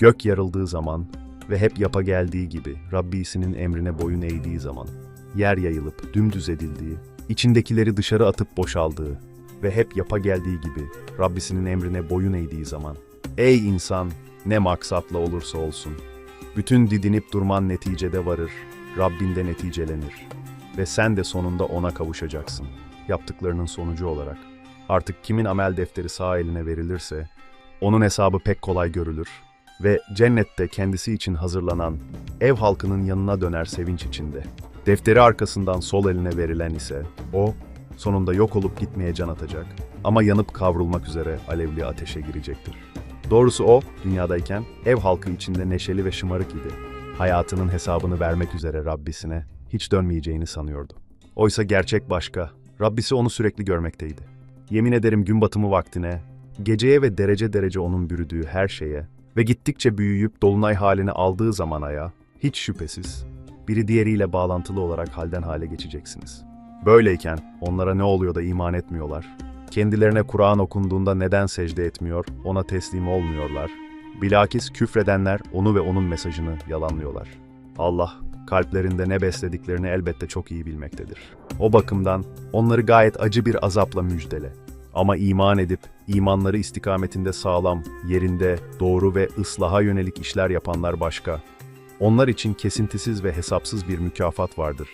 Gök yarıldığı zaman ve hep yapa geldiği gibi Rabbisinin emrine boyun eğdiği zaman, yer yayılıp dümdüz edildiği, içindekileri dışarı atıp boşaldığı ve hep yapa geldiği gibi Rabbisinin emrine boyun eğdiği zaman, ey insan ne maksatla olursa olsun, bütün didinip durman neticede varır, Rabbinde neticelenir ve sen de sonunda ona kavuşacaksın. Yaptıklarının sonucu olarak. Artık kimin amel defteri sağ eline verilirse, onun hesabı pek kolay görülür ve cennette kendisi için hazırlanan ev halkının yanına döner sevinç içinde. Defteri arkasından sol eline verilen ise o sonunda yok olup gitmeye can atacak ama yanıp kavrulmak üzere alevli ateşe girecektir. Doğrusu o dünyadayken ev halkı içinde neşeli ve şımarık idi. Hayatının hesabını vermek üzere Rabbisine hiç dönmeyeceğini sanıyordu. Oysa gerçek başka. Rabbisi onu sürekli görmekteydi. Yemin ederim gün batımı vaktine, geceye ve derece derece onun bürüdüğü her şeye ve gittikçe büyüyüp dolunay halini aldığı zaman aya, hiç şüphesiz, biri diğeriyle bağlantılı olarak halden hale geçeceksiniz. Böyleyken onlara ne oluyor da iman etmiyorlar? Kendilerine Kur'an okunduğunda neden secde etmiyor, ona teslim olmuyorlar? Bilakis küfredenler onu ve onun mesajını yalanlıyorlar. Allah, kalplerinde ne beslediklerini elbette çok iyi bilmektedir. O bakımdan onları gayet acı bir azapla müjdele. Ama iman edip imanları istikametinde sağlam, yerinde, doğru ve ıslaha yönelik işler yapanlar başka. Onlar için kesintisiz ve hesapsız bir mükafat vardır.